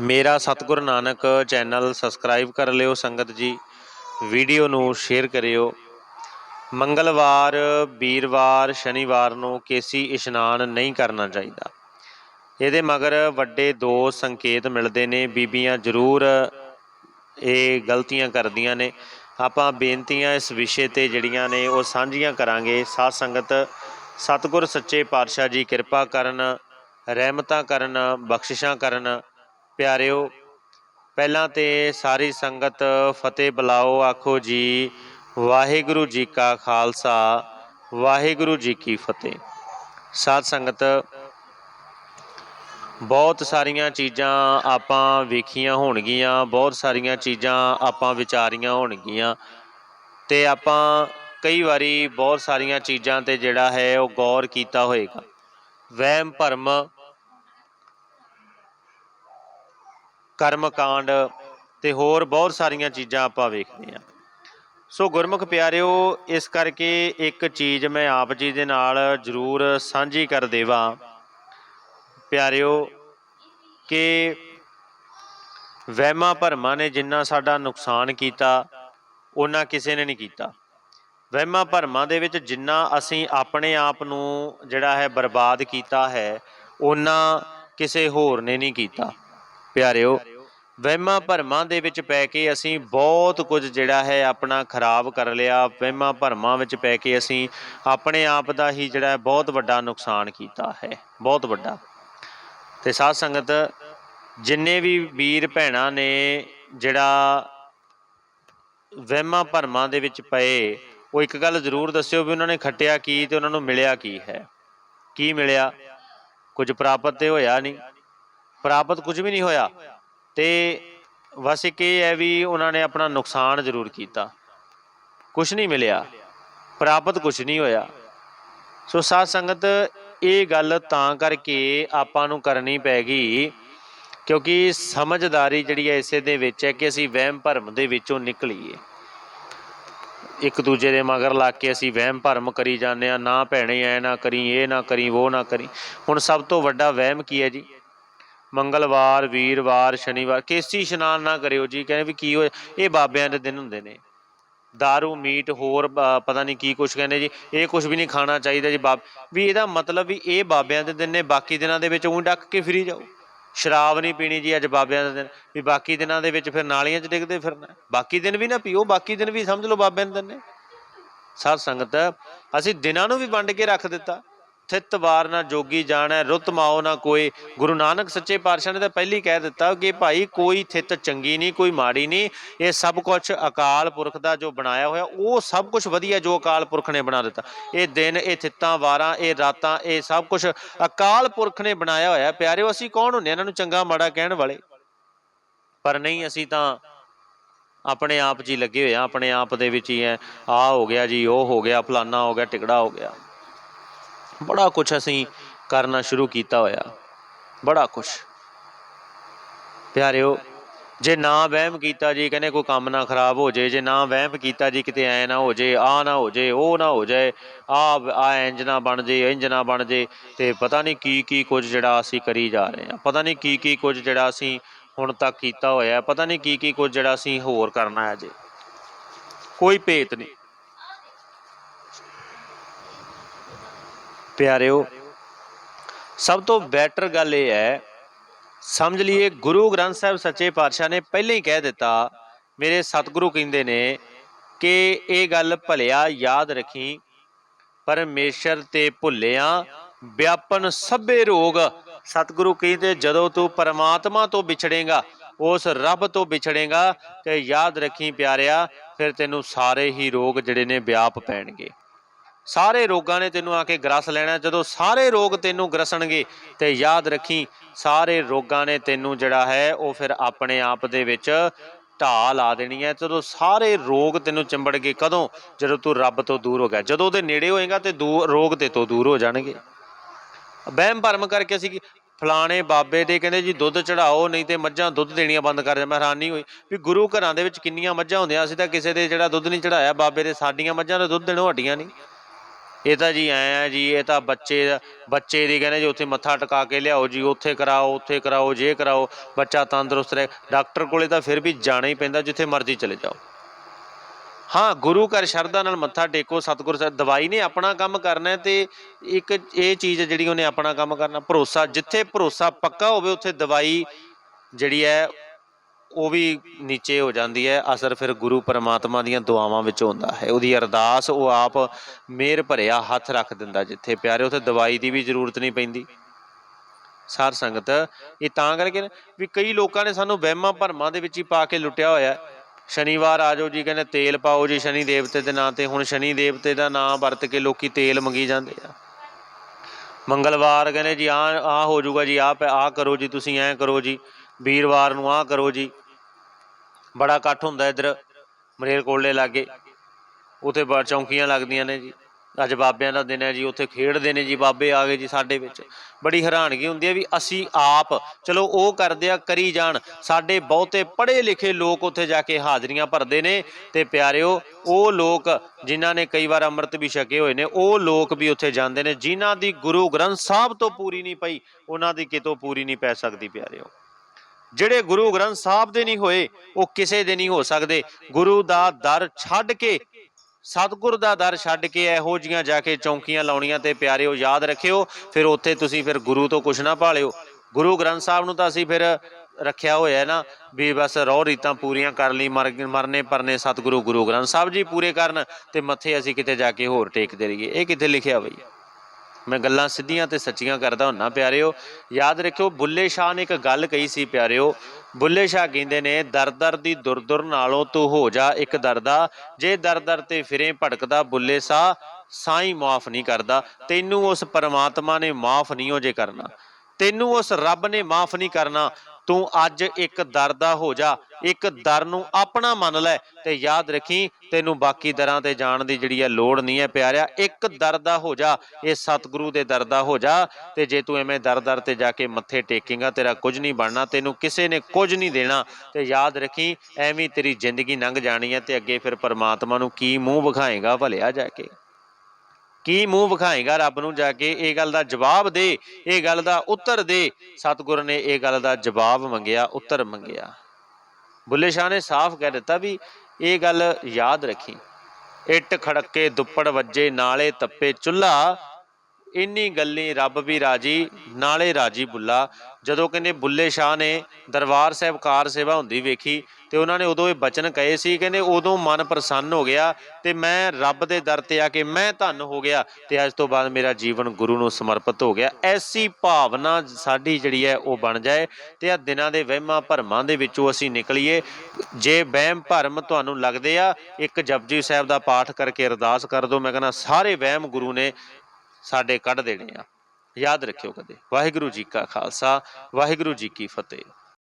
ਮੇਰਾ ਸਤਿਗੁਰ Nanak channel subscribe ਕਰ ਲਿਓ ਸੰਗਤ ਜੀ ਵੀਡੀਓ ਨੂੰ ਸ਼ੇਅਰ ਕਰਿਓ। ਮੰਗਲਵਾਰ, ਵੀਰਵਾਰ, ਸ਼ਨੀਵਾਰ ਨੂੰ ਕੇਸੀ ਇਸ਼ਨਾਨ ਨਹੀਂ ਕਰਨਾ ਚਾਹੀਦਾ। ਇਹਦੇ ਮਗਰ ਵੱਡੇ ਦੋ ਸੰਕੇਤ ਮਿਲਦੇ ਨੇ, ਬੀਬੀਆਂ ਜ਼ਰੂਰ ਇਹ ਗਲਤੀਆਂ ਕਰਦੀਆਂ ਨੇ। ਆਪਾਂ ਬੇਨਤੀਆਂ ਇਸ ਵਿਸ਼ੇ ਤੇ ਜਿਹੜੀਆਂ ਨੇ ਉਹ ਸਾਂਝੀਆਂ ਕਰਾਂਗੇ। ਸਾਧ ਸੰਗਤ, ਸਤਿਗੁਰ ਸੱਚੇ ਪਾਤਸ਼ਾਹ ਜੀ ਕਿਰਪਾ ਕਰਨ, ਰਹਿਮਤਾਂ ਕਰਨ, ਬਖਸ਼ਿਸ਼ਾਂ ਕਰਨ ਪਿਆਰਿਓ, ਪਹਿਲਾਂ ਤੇ ਸਾਰੀ ਸੰਗਤ ਫਤਿਹ ਬੁਲਾਓ, ਆਖੋ ਜੀ, ਵਾਹਿਗੁਰੂ ਜੀ ਕਾ ਖਾਲਸਾ, ਵਾਹਿਗੁਰੂ ਜੀ ਕੀ ਫਤਿਹ। ਸਾਧ ਸੰਗਤ, ਬਹੁਤ ਸਾਰੀਆਂ ਚੀਜ਼ਾਂ ਆਪਾਂ ਵੇਖੀਆਂ ਹੋਣਗੀਆਂ, ਬਹੁਤ ਸਾਰੀਆਂ ਚੀਜ਼ਾਂ ਆਪਾਂ ਵਿਚਾਰੀਆਂ ਹੋਣਗੀਆਂ ਤੇ ਆਪਾਂ ਕਈ ਵਾਰੀ ਬਹੁਤ ਸਾਰੀਆਂ ਚੀਜ਼ਾਂ ਤੇ ਜਿਹੜਾ ਹੈ ਉਹ ਗੌਰ ਕੀਤਾ ਹੋਏਗਾ। ਵਹਿਮ ਭਰਮ ਕਰਮ ਕਾਂਡ ਤੇ ਹੋਰ ਬਹੁਤ ਸਾਰੀਆਂ ਚੀਜ਼ਾਂ ਆਪਾਂ ਵੇਖਦੇ ਹਾਂ। ਸੋ ਗੁਰਮੁਖ ਪਿਆਰਿਓ, ਇਸ ਕਰਕੇ ਇੱਕ ਚੀਜ਼ ਮੈਂ ਆਪ ਜੀ ਦੇ ਨਾਲ ਜ਼ਰੂਰ ਸਾਂਝੀ ਕਰ ਦੇਵਾਂ। ਪਿਆਰਿਓ, ਕਿ ਵਹਿਮਾਂ ਭਰਮਾਂ ਨੇ ਜਿੰਨਾ ਸਾਡਾ ਨੁਕਸਾਨ ਕੀਤਾ ਉਹਨਾਂ ਕਿਸੇ ਨੇ ਨਹੀਂ ਕੀਤਾ। ਵਹਿਮਾਂ ਭਰਮਾਂ ਦੇ ਵਿੱਚ ਜਿੰਨਾ ਅਸੀਂ ਆਪਣੇ ਆਪ ਨੂੰ ਜਿਹੜਾ ਹੈ ਬਰਬਾਦ ਕੀਤਾ ਹੈ ਉਹਨਾਂ ਕਿਸੇ ਹੋਰ ਨੇ ਨਹੀਂ ਕੀਤਾ। ਪਿਆਰਿਓ, ਵਹਿਮਾਂ ਭਰਮਾਂ ਦੇ ਵਿੱਚ ਪੈ ਕੇ ਅਸੀਂ ਬਹੁਤ ਕੁਝ ਜਿਹੜਾ ਹੈ ਆਪਣਾ ਖਰਾਬ ਕਰ ਲਿਆ। ਵਹਿਮਾਂ ਭਰਮਾਂ ਵਿੱਚ ਪੈ ਕੇ ਅਸੀਂ ਆਪਣੇ ਆਪ ਦਾ ਹੀ ਜਿਹੜਾ ਬਹੁਤ ਵੱਡਾ ਨੁਕਸਾਨ ਕੀਤਾ ਹੈ। ਬਹੁਤ ਵੱਡਾ। ਤੇ ਸਾਧ ਸੰਗਤ, ਜਿੰਨੇ ਵੀ ਵੀਰ ਭੈਣਾਂ ਨੇ ਜਿਹੜਾ ਵਹਿਮਾਂ ਭਰਮਾਂ ਦੇ ਵਿੱਚ ਪਏ, ਉਹ ਇੱਕ ਗੱਲ ਜ਼ਰੂਰ ਦੱਸਿਓ ਵੀ ਉਹਨਾਂ ਨੇ ਖੱਟਿਆ ਕੀ ਤੇ ਉਹਨਾਂ ਨੂੰ ਮਿਲਿਆ ਕੀ ਹੈ? ਕੀ ਮਿਲਿਆ? ਕੁਝ ਪ੍ਰਾਪਤ ਤੇ ਹੋਇਆ ਨਹੀਂ। ਪ੍ਰਾਪਤ ਕੁਝ ਵੀ ਨਹੀਂ ਹੋਇਆ। ਤੇ ਬਸ ਇੱਕ ਇਹ ਹੈ ਵੀ ਉਹਨਾਂ ਨੇ ਆਪਣਾ ਨੁਕਸਾਨ ਜ਼ਰੂਰ ਕੀਤਾ। ਕੁਝ ਨਹੀਂ ਮਿਲਿਆ। ਪ੍ਰਾਪਤ ਕੁਝ ਨਹੀਂ ਹੋਇਆ। ਸੋ ਸਾਧ ਸੰਗਤ, ਇਹ ਗੱਲ ਤਾਂ ਕਰਕੇ ਆਪਾਂ ਨੂੰ ਕਰਨੀ ਪੈਗੀ ਕਿਉਂਕਿ ਸਮਝਦਾਰੀ ਜਿਹੜੀ ਹੈ ਇਸੇ ਦੇ ਵਿੱਚ ਹੈ ਕਿ ਅਸੀਂ ਵਹਿਮ ਭਰਮ ਦੇ ਵਿੱਚੋਂ ਨਿਕਲੀਏ। ਇੱਕ ਦੂਜੇ ਦੇ ਮਗਰ ਲੱਗ ਕੇ ਅਸੀਂ ਵਹਿਮ ਭਰਮ ਕਰੀ ਜਾਂਦੇ ਆ ਨਾ ਭੈਣੇ ਐ ਨਾ ਕਰੀ, ਇਹ ਨਾ ਕਰੀ, ਉਹ ਨਾ ਕਰੀ। ਹੁਣ ਸਭ ਤੋਂ ਵੱਡਾ ਵਹਿਮ ਕੀ ਹੈ ਜੀ? ਮੰਗਲਵਾਰ, ਵੀਰਵਾਰ, ਸ਼ਨੀਵਾਰ, ਕੇਸੀ ਇਸ਼ਨਾਨ ਨਾ ਕਰਿਓ ਜੀ, ਕਹਿੰਦੇ ਵੀ ਕੀ ਹੋਏ ਇਹ ਬਾਬਿਆਂ ਦੇ ਦਿਨ ਹੁੰਦੇ ਨੇ। दारू ਮੀਟ, ਹੋਰ ਪਤਾ ਨਹੀਂ ਕੀ ਕੁਛ ਕਹਿੰਦੇ ਜੀ, ਇਹ ਕੁਝ ਵੀ ਨਹੀਂ ਖਾਣਾ ਚਾਹੀਦਾ ਜੀ ਬਾਬ, ਵੀ ਇਹਦਾ ਮਤਲਬ ਵੀ ਇਹ ਬਾਬਿਆਂ ਦੇ ਦਿਨ ਨੇ, ਬਾਕੀ ਦਿਨਾਂ ਦੇ ਵਿੱਚ ਊਂ ਡੱਕ ਕੇ ਫਿਰੀ ਜਾਓ। ਸ਼ਰਾਬ ਨਹੀਂ ਪੀਣੀ ਜੀ ਅੱਜ ਬਾਬਿਆਂ ਦੇ ਦਿਨ, ਵੀ ਬਾਕੀ ਦਿਨਾਂ ਦੇ ਵਿੱਚ ਫਿਰ ਨਾਲੀਆਂ 'ਚ ਡਿੱਗਦੇ ਫਿਰਨਾ। ਬਾਕੀ ਦਿਨ ਵੀ ਨਾ ਪੀਓ, ਬਾਕੀ ਦਿਨ ਵੀ ਸਮਝ ਲਓ ਬਾਬਿਆਂ ਦੇ ਦਿਨ ਨੇ। ਸਾਧ ਸੰਗਤ, ਅਸੀਂ ਦਿਨਾਂ ਨੂੰ ਵੀ ਵੰਡ ਕੇ ਰੱਖ ਦਿੱਤਾ। ਥਿਤ ਵਾਰ ਨਾ ਜੋਗੀ ਜਾਣੈ ਰੁੱਤ ਮਾਓ ਨਾ ਕੋਈ। ਗੁਰੂ ਨਾਨਕ ਸੱਚੇ ਪਾਤਸ਼ਾਹ ਨੇ ਤਾਂ ਪਹਿਲੀ ਕਹਿ ਦਿੱਤਾ ਕਿ ਭਾਈ ਕੋਈ ਥਿਤ ਚੰਗੀ ਨਹੀਂ, ਕੋਈ ਮਾੜੀ ਨਹੀਂ। ਇਹ ਸਭ ਕੁਝ ਅਕਾਲ ਪੁਰਖ ਦਾ ਜੋ ਬਣਾਇਆ ਹੋਇਆ, ਉਹ ਸਭ ਕੁਝ ਵਧੀਆ ਜੋ ਅਕਾਲ ਪੁਰਖ ਨੇ ਬਣਾ ਦਿੱਤਾ। ਇਹ ਦਿਨ, ਇਹ ਥਿੱਤਾਂ, ਵਾਰਾਂ, ਇਹ ਰਾਤਾਂ, ਇਹ ਸਭ ਕੁਝ ਅਕਾਲ ਪੁਰਖ ਨੇ ਬਣਾਇਆ ਹੋਇਆ। ਪਿਆਰਿਓ, ਅਸੀਂ ਕੌਣ ਹੁੰਦੇ ਹਾਂ ਇਹਨਾਂ ਨੂੰ ਚੰਗਾ ਮਾੜਾ ਕਹਿਣ ਵਾਲੇ। ਪਰ ਨਹੀਂ, ਅਸੀਂ ਤਾਂ ਆਪਣੇ ਆਪ 'ਚ ਹੀ ਲੱਗੇ ਹੋਏ ਆ। ਆਪਣੇ ਆਪ ਦੇ ਵਿੱਚ ਹੀ ਐ, ਆ ਹੋ ਗਿਆ ਜੀ, ਉਹ ਹੋ ਗਿਆ, ਫਲਾਨਾ ਹੋ ਗਿਆ, ਟਿਕੜਾ ਹੋ ਗਿਆ। ਬੜਾ ਕੁਝ ਅਸੀਂ ਕਰਨਾ ਸ਼ੁਰੂ ਕੀਤਾ ਹੋਇਆ। ਬੜਾ ਕੁਝ ਪਿਆਰਿਓ, ਜੇ ਨਾ ਵਹਿਮ ਕੀਤਾ ਜੀ, ਕਹਿੰਦੇ ਕੋਈ ਕੰਮ ਨਾ ਖਰਾਬ ਹੋ ਜੇ। ਜੇ ਨਾ ਵਹਿਮ ਕੀਤਾ ਜੀ, ਕਿਤੇ ਐ ਨਾ ਹੋ ਜੇ ਆ ਨਾ ਹੋ ਜੇ, ਉਹ ਨਾ ਹੋ ਜਾਏ ਆ ਆ ਇੰਜ ਨਾ ਬਣ ਜੇ, ਇੰਜ ਨਾ ਬਣ ਜੇ, ਤੇ ਪਤਾ ਨਹੀਂ ਕੀ ਕੀ ਕੁਝ ਜਿਹੜਾ ਅਸੀਂ ਕਰੀ ਜਾ ਰਹੇ ਹਾਂ। ਪਤਾ ਨਹੀਂ ਕੀ ਕੀ ਕੁਝ ਜਿਹੜਾ ਅਸੀਂ ਹੁਣ ਤੱਕ ਕੀਤਾ ਹੋਇਆ ਪਤਾ ਨਹੀਂ ਕੀ ਕੀ ਕੁਝ ਜਿਹੜਾ ਅਸੀਂ ਹੋਰ ਕਰਨਾ ਹੈ ਜੇ ਕੋਈ ਭੇਤ ਨਹੀਂ। ਪਿਆਰਿਓ, ਸਭ ਤੋਂ ਬੈਟਰ ਗੱਲ ਇਹ ਹੈ, ਸਮਝ ਲਈਏ ਗੁਰੂ ਗ੍ਰੰਥ ਸਾਹਿਬ ਸੱਚੇ ਪਾਤਸ਼ਾਹ ਨੇ ਪਹਿਲਾਂ ਹੀ ਕਹਿ ਦਿੱਤਾ, ਮੇਰੇ ਸਤਿਗੁਰੂ ਕਹਿੰਦੇ ਨੇ ਕਿ ਇਹ ਗੱਲ ਭਲਿਆ ਯਾਦ ਰੱਖੀ, ਪਰਮੇਸ਼ਰ ਤੇ ਭੁੱਲਿਆ, ਵਿਆਪਨ ਸਭੇ ਰੋਗ, ਸਤਿਗੁਰੂ ਕਹਿੰਦੇ ਜਦੋਂ ਤੂੰ ਪਰਮਾਤਮਾ ਤੋਂ ਵਿਛੜੇਗਾ, ਉਸ ਰੱਬ ਤੋਂ ਵਿਛੜੇਗਾ, ਤੇ ਯਾਦ ਰੱਖੀ ਪਿਆਰਿਆ, ਫਿਰ ਤੈਨੂੰ ਸਾਰੇ ਹੀ ਰੋਗ ਜਿਹੜੇ ਨੇ ਵਿਆਪ ਪੈਣਗੇ। ਸਾਰੇ ਰੋਗਾਂ ਨੇ ਤੈਨੂੰ ਆ ਕੇ ਗਰਸ ਲੈਣਾ, ਜਦੋਂ ਸਾਰੇ ਰੋਗ ਤੈਨੂੰ ਗਰਸਣਗੇ ਤੇ ਯਾਦ ਰੱਖੀ, ਸਾਰੇ ਰੋਗਾਂ ਨੇ ਤੈਨੂੰ ਜਿਹੜਾ ਹੈ, ਉਹ ਫਿਰ ਆਪਣੇ ਆਪ ਦੇ ਵਿੱਚ ਢਾਹ ਲਾ ਦੇਣੀ ਹੈ। ਜਦੋਂ ਸਾਰੇ ਰੋਗ ਤੈਨੂੰ ਚਿੰਬੜ ਗਏ ਕਦੋਂ? ਜਦੋਂ ਤੂੰ ਰੱਬ ਤੋਂ ਦੂਰ ਹੋ ਗਿਆ। ਜਦੋਂ ਉਹਦੇ ਨੇੜੇ ਹੋਏਗਾ ਤੇ ਦੂਰ ਰੋਗ ਤੇ ਤੋਂ ਦੂਰ ਹੋ ਜਾਣਗੇ। ਵਹਿਮ ਭਰਮ ਕਰਕੇ ਅਸੀਂ ਫਲਾਣੇ ਬਾਬੇ ਦੇ ਕਹਿੰਦੇ ਜੀ, ਦੁੱਧ ਚੜਾਓ, ਨਹੀਂ ਤੇ ਮੱਝਾਂ ਦੁੱਧ ਦੇਣੀਆਂ ਬੰਦ ਕਰ ਦੇ। ਮੈਂ ਹੈਰਾਨੀ ਹੋਈ ਵੀ ਗੁਰੂ ਘਰਾਂ ਦੇ ਵਿੱਚ ਕਿੰਨੀਆਂ ਮੱਝਾਂ ਹੁੰਦੀਆਂ। ਅਸੀਂ ਤਾਂ ਕਿਸੇ ਦੇ ਜਿਹੜਾ ਦੁੱਧ ਨਹੀਂ ਚੜਾਇਆ, ਬਾਬੇ ਦੇ ਸਾਡੀਆਂ ਮੱਝਾਂ ਦਾ ਦੁੱਧ ਦੇਣੋਂ ਹਟੀਆਂ ਨਹੀਂ। ਇਹ ਤਾਂ ਜੀ ਐ ਆ ਜੀ, ਇਹ ਤਾਂ ਬੱਚੇ ਦਾ- ਬੱਚੇ ਦੀ ਕਹਿੰਦੇ ਜੀ ਉੱਥੇ ਮੱਥਾ ਟਿਕਾ ਕੇ ਲਿਆਓ ਜੀ, ਉੱਥੇ ਕਰਾਓ ਉੱਥੇ ਕਰਾਓ, ਜੇ ਕਰਾਓ, ਬੱਚਾ ਤੰਦਰੁਸਤ ਰਹੇ। ਡਾਕਟਰ ਕੋਲੇ ਤਾਂ ਫਿਰ ਵੀ ਜਾਣਾ ਹੀ ਪੈਂਦਾ ਜਿੱਥੇ ਮਰਜ਼ੀ ਚਲੇ ਜਾਓ। ਹਾਂ, ਗੁਰੂ ਘਰ ਸ਼ਰਧਾ ਨਾਲ ਮੱਥਾ ਟੇਕੋ, ਸਤਿਗੁਰ ਸਾਹਿਬ, ਦਵਾਈ ਨੇ ਆਪਣਾ ਕੰਮ ਕਰਨਾ ਹੈ ਤੇ ਇੱਕ ਇਹ ਚੀਜ਼ ਹੈ ਜਿਹੜੀ ਉਹਨੇ ਆਪਣਾ ਕੰਮ ਕਰਨਾ, ਭਰੋਸਾ, ਜਿੱਥੇ ਭਰੋਸਾ ਪੱਕਾ ਹੋਵੇ ਉੱਥੇ ਦਵਾਈ ਜਿਹੜੀ ਹੈ ਉਹ ਵੀ ਨੀਚੇ ਹੋ ਜਾਂਦੀ ਹੈ, ਅਸਰ ਫਿਰ ਗੁਰੂ ਪਰਮਾਤਮਾ ਦੀਆਂ ਦੁਆਵਾਂ ਵਿੱਚ ਹੁੰਦਾ ਹੈ। ਉਹਦੀ ਅਰਦਾਸ ਉਹ ਆਪ ਮੇਰ ਭਰਿਆ ਹੱਥ ਰੱਖ ਦਿੰਦਾ ਜਿੱਥੇ ਪਿਆਰੇ, ਉੱਥੇ ਦਵਾਈ ਦੀ ਵੀ ਜ਼ਰੂਰਤ ਨਹੀਂ ਪੈਂਦੀ। ਸਾਰ ਸੰਗਤ, ਇਹ ਤਾਂ ਕਰਕੇ ਵੀ ਕਈ ਲੋਕਾਂ ਨੇ ਸਾਨੂੰ ਵਹਿਮਾਂ ਭਰਮਾਂ ਦੇ ਵਿੱਚ ਹੀ ਪਾ ਕੇ ਲੁੱਟਿਆ ਹੋਇਆ ਸ਼ਨੀਵਾਰ ਆ ਜਾਓ ਜੀ, ਕਹਿੰਦੇ ਤੇਲ ਪਾਓ ਜੀ ਸ਼ਨੀ ਦੇਵਤੇ ਦੇ ਨਾਂ ਤੇ, ਹੁਣ ਸ਼ਨੀ ਦੇਵਤੇ ਦਾ ਨਾਂ ਵਰਤ ਕੇ ਲੋਕੀ ਤੇਲ ਮੰਗੀ ਜਾਂਦੇ ਆ। ਮੰਗਲਵਾਰ ਕਹਿੰਦੇ ਜੀ ਆ ਆ ਹੋ ਜਾਊਗਾ ਜੀ ਆ ਆ ਕਰੋ ਜੀ, ਤੁਸੀਂ ਐਂ ਕਰੋ ਜੀ, ਵੀਰਵਾਰ ਨੂੰ ਆ ਕਰੋ ਜੀ। ਬੜਾ ਇਕੱਠ ਹੁੰਦਾ ਇੱਧਰ, ਮਰੇਲ ਕੋਲੇ ਲਾਗੇ। ਉਥੇ ਬਾ, ਚੌਂਕੀਆਂ ਲੱਗਦੀਆਂ ਨੇ ਜੀ। ਅੱਜ ਬਾਬਿਆਂ ਦਾ ਦਿਨ ਹੈ ਜੀ, ਉੱਥੇ ਖੇਡਦੇ ਨੇ ਜੀ ਬਾਬੇ ਆ ਗਏ ਜੀ ਸਾਡੇ ਵਿੱਚ। ਬੜੀ ਹੈਰਾਨਗੀ ਹੁੰਦੀ ਹੈ ਵੀ ਅਸੀਂ ਆਪ, ਚਲੋ ਉਹ ਕਰਦੇ ਆ, ਕਰੀ ਜਾਣ। ਸਾਡੇ ਬਹੁਤੇ ਪੜ੍ਹੇ ਲਿਖੇ ਲੋਕ ਉੱਥੇ ਜਾ ਕੇ ਹਾਜ਼ਰੀਆਂ ਭਰਦੇ ਨੇ। ਤੇ ਪਿਆਰਿਓ, ਉਹ ਲੋਕ ਜਿਨ੍ਹਾਂ ਨੇ ਕਈ ਵਾਰ ਅੰਮ੍ਰਿਤ ਵੀ ਛਕੇ ਹੋਏ ਨੇ, ਉਹ ਲੋਕ ਵੀ ਉੱਥੇ ਜਾਂਦੇ ਨੇ। ਜਿਨ੍ਹਾਂ ਦੀ ਗੁਰੂ ਗ੍ਰੰਥ ਸਾਹਿਬ ਤੋਂ ਪੂਰੀ ਨਹੀਂ ਪਈ, ਉਹਨਾਂ ਦੀ ਕਿਤੋਂ ਪੂਰੀ ਨਹੀਂ ਪੈ ਸਕਦੀ ਪਿਆਰਿਓ। ਜਿਹੜੇ ਗੁਰੂ ਗ੍ਰੰਥ ਸਾਹਿਬ ਦੇ ਨਹੀਂ ਹੋਏ, ਉਹ ਕਿਸੇ ਦੇ ਨਹੀਂ ਹੋ ਸਕਦੇ। ਗੁਰੂ ਦਾ ਦਰ ਛੱਡ ਕੇ, ਸਤਿਗੁਰ ਦਾ ਦਰ ਛੱਡ ਕੇ ਇਹੋ ਜੀਆਂ ਜਾ ਕੇ ਚੌਂਕੀਆਂ ਲਾਉਣੀਆਂ ਤੇ ਪਿਆਰਿਓ ਯਾਦ ਰੱਖਿਓ, ਫਿਰ ਉੱਥੇ ਤੁਸੀਂ ਫਿਰ ਗੁਰੂ ਤੋਂ ਕੁਛ ਨਾ ਭਾਲਿਓ। ਗੁਰੂ ਗ੍ਰੰਥ ਸਾਹਿਬ ਨੂੰ ਤਾਂ ਅਸੀਂ ਫਿਰ ਰੱਖਿਆ ਹੋਇਆ ਹੈ ਨਾ, ਵੀ ਬਸ ਰੋਹ ਰੀਤਾਂ ਪੂਰੀਆਂ ਕਰ ਲਈ, ਮਰ ਮਰਨੇ ਪਰਨੇ ਸਤਿਗੁਰੂ ਗੁਰੂ ਗ੍ਰੰਥ ਸਾਹਿਬ ਜੀ ਪੂਰੇ ਕਰਨ ਤੇ ਮੱਥੇ ਅਸੀਂ ਕਿਤੇ ਜਾ ਕੇ ਹੋਰ ਟੇਕਦੇ ਰਹੀਏ। ਇਹ ਕਿੱਥੇ ਲਿਖਿਆ ਬਈ? ਮੈਂ ਗੱਲਾਂ ਸਿੱਧੀਆਂ ਤੇ ਸੱਚੀਆਂ ਕਰਦਾ ਹੁੰਨਾ, ਪਿਆਰਿਓ। ਯਾਦ ਰੱਖਿਓ, ਬੁੱਲੇ ਸ਼ਾਹ ਨੇ ਇੱਕ ਗੱਲ ਕਹੀ ਸੀ, ਪਿਆਰਿਓ। ਬੁੱਲੇ ਸ਼ਾਹ ਕਹਿੰਦੇ ਨੇ ਦਰ ਦਰ ਦੀ ਦੁਰ ਦੁਰ ਨਾਲੋਂ ਤੂੰ ਹੋ ਜਾ, ਇੱਕ ਦਰਦਾ ਜੇ ਦਰ ਦਰ ਤੇ ਫਿਰੇ ਭਟਕਦਾ ਬੁੱਲੇ ਸ਼ਾਹ ਸਾਈਂ ਮਾਫ ਨਹੀਂ ਕਰਦਾ। ਤੈਨੂੰ ਉਸ ਪਰਮਾਤਮਾ ਨੇ ਮਾਫ ਨਹੀਂ ਹੋ ਜੇ ਕਰਨਾ। ਤੈਨੂੰ ਉਸ ਰੱਬ ਨੇ ਮਾਫ ਨਹੀਂ ਕਰਨਾ। ਤੂੰ ਅੱਜ ਇੱਕ ਦਰ ਦਾ ਹੋ ਜਾ, ਇੱਕ ਦਰ ਨੂੰ ਆਪਣਾ ਮੰਨ ਲੈ ਤੇ ਯਾਦ ਰੱਖੀ, ਤੈਨੂੰ ਬਾਕੀ ਦਰਾਂ ਤੇ ਜਾਣ ਦੀ ਜਿਹੜੀ ਹੈ ਲੋੜ ਨਹੀਂ ਹੈ ਪਿਆਰਿਆ, ਇੱਕ ਦਰ ਦਾ ਹੋ ਜਾ, ਇਹ ਸਤਿਗੁਰੂ ਦੇ ਦਰ ਦਾ ਹੋ ਜਾ ਤੇ ਜੇ ਤੂੰ ਐਵੇਂ ਦਰ ਦਰ ਤੇ ਜਾ ਕੇ ਮੱਥੇ ਟੇਕੇਗਾ, ਤੇਰਾ ਕੁਝ ਨਹੀਂ ਬਣਨਾ, ਤੈਨੂੰ ਕਿਸੇ ਨੇ ਕੁਝ ਨਹੀਂ ਦੇਣਾ ਤੇ ਯਾਦ ਰੱਖੀ, ਐਵੇਂ ਤੇਰੀ ਜ਼ਿੰਦਗੀ ਲੰਘ ਜਾਣੀ ਹੈ ਤੇ ਅੱਗੇ ਫਿਰ ਪਰਮਾਤਮਾ ਨੂੰ ਕੀ ਮੂੰਹ ਵਿਖਾਏਗਾ, ਭਲਿਆ ਜਾ ਕੇ। ਕੀ ਮੂੰਹ ਵਿਖਾਏਗਾ ਰੱਬ ਨੂੰ ਜਾ ਕੇ? ਇਹ ਗੱਲ ਦਾ ਜਵਾਬ ਦੇ, ਇਹ ਗੱਲ ਦਾ ਉੱਤਰ ਦੇ। ਸਤਿਗੁਰ ਨੇ ਇਹ ਗੱਲ ਦਾ ਜਵਾਬ ਮੰਗਿਆ, ਉੱਤਰ ਮੰਗਿਆ। ਬੁੱਲੇ ਸ਼ਾਹ ਨੇ ਸਾਫ਼ ਕਹਿ ਦਿੱਤਾ ਵੀ ਇਹ ਗੱਲ ਯਾਦ ਰੱਖੀ। ਇੱਟ ਖੜਕੇ, ਦੁੱਪੜ ਵੱਜੇ, ਨਾਲੇ ਤੱਪੇ ਚੁੱਲ੍ਹਾ। ਇੰਨੀ ਗੱਲੀ ਰੱਬ ਵੀ ਰਾਜੀ, ਨਾਲੇ ਰਾਜੀ ਬੁੱਲਾ। ਜਦੋਂ ਕਹਿੰਦੇ ਬੁੱਲੇ ਸ਼ਾਹ ਨੇ ਦਰਬਾਰ ਸਾਹਿਬ ਕਾਰ ਸੇਵਾ ਹੁੰਦੀ ਵੇਖੀ, ਤੇ ਉਹਨਾਂ ਨੇ ਉਦੋਂ ਇਹ ਬਚਨ ਕਹੇ ਸੀ, ਕਹਿੰਦੇ ਉਦੋਂ ਮਨ ਪ੍ਰਸੰਨ ਹੋ ਗਿਆ, ਤੇ ਮੈਂ ਰੱਬ ਦੇ ਦਰ ਤੇ ਆ ਕੇ ਮੈਂ ਧੰਨ ਹੋ ਗਿਆ, ਤੇ ਅੱਜ ਤੋਂ ਬਾਅਦ ਮੇਰਾ ਜੀਵਨ ਗੁਰੂ ਨੂੰ ਸਮਰਪਿਤ ਹੋ ਗਿਆ। ਐਸੀ ਭਾਵਨਾ ਸਾਡੀ ਜਿਹੜੀ ਹੈ, ਉਹ ਬਣ ਜਾਏ, ਤੇ ਆ ਦਿਨਾਂ ਦੇ ਵਹਿਮਾਂ ਭਰਮਾਂ ਦੇ ਵਿੱਚੋਂ ਅਸੀਂ ਨਿਕਲੀਏ। ਜੇ ਵਹਿਮ ਭਰਮ ਤੁਹਾਨੂੰ ਲੱਗਦੇ ਆ, ਇੱਕ ਜਪਜੀ ਸਾਹਿਬ ਦਾ ਪਾਠ ਕਰਕੇ ਅਰਦਾਸ ਕਰ ਦਿਓ, ਮੈਂ ਕਹਿੰਦਾ ਸਾਰੇ ਵਹਿਮ ਗੁਰੂ ਨੇ ਸਾਡੇ ਕੱਢ ਦੇਣੇ ਆ। ਯਾਦ ਰੱਖਿਓ ਕਦੇ। ਵਾਹਿਗੁਰੂ ਜੀ ਕਾ ਖਾਲਸਾ, ਵਾਹਿਗੁਰੂ ਜੀ ਕੀ ਫਤਿਹ।